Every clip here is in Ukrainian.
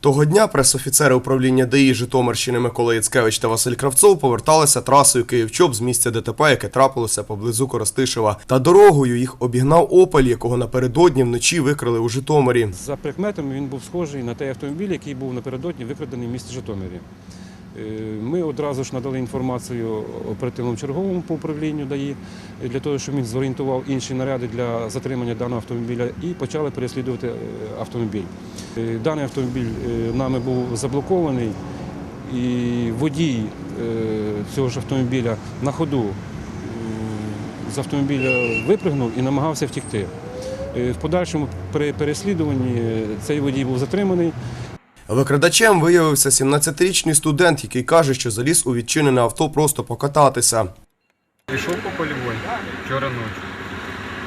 Того дня пресофіцери управління ДАІ Житомирщини Микола Яцкевич та Василь Кравцов поверталися трасою Київ-Чоп з місця ДТП, яке трапилося поблизу Коростишева. Та дорогою їх обігнав Опель, якого напередодні вночі викрили у Житомирі. За прикметами він був схожий на той автомобіль, який був напередодні викрадений в місті Житомирі. Е, Ми одразу ж надали інформацію оперативному черговому по управлінню ДАІ для того, щоб він зорієнтував інші наряди для затримання даного автомобіля і почали переслідувати е, автомобіль. Е, Даний автомобіль нами був заблокований, і водій цього ж автомобіля на ходу з автомобіля випрыгнув і намагався втікти. В подальшому при переслідуванні цей водій був затриманий. Викрадачем виявився 17-річний студент, який каже, що заліз у відчинене авто просто покататися. Пішов по полівой вчора ночі.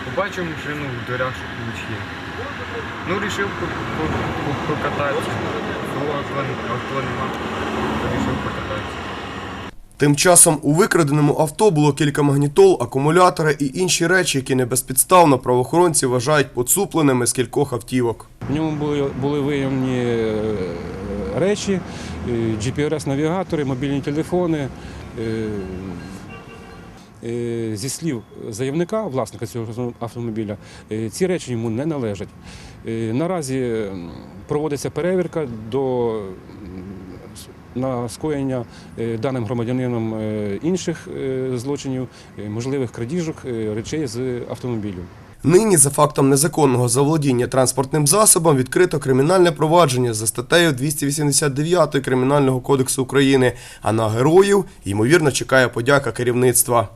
Побачив машину в дверях, що ключ є. Ну, вирішив покататися. Ну, авто нема. Тим часом у викраденому авто було кілька магнітол, акумулятори і інші речі, які небезпідставно правоохоронці вважають поцупленими з кількох автівок. В ньому були, були виявлені е, речі, е, GPS-навігатори, мобільні телефони. Е, Зі слів заявника, власника цього автомобіля, ці речі йому не належать. Наразі проводиться перевірка до на скоєння е, даним громадянином е, інших е, злочинів, можливих крадіжок речей з автомобілю. Нині за фактом незаконного заволодіння транспортним засобом відкрито кримінальне провадження за статтею 289 Кримінального кодексу України, а на героїв ймовірно чекає подяка керівництва.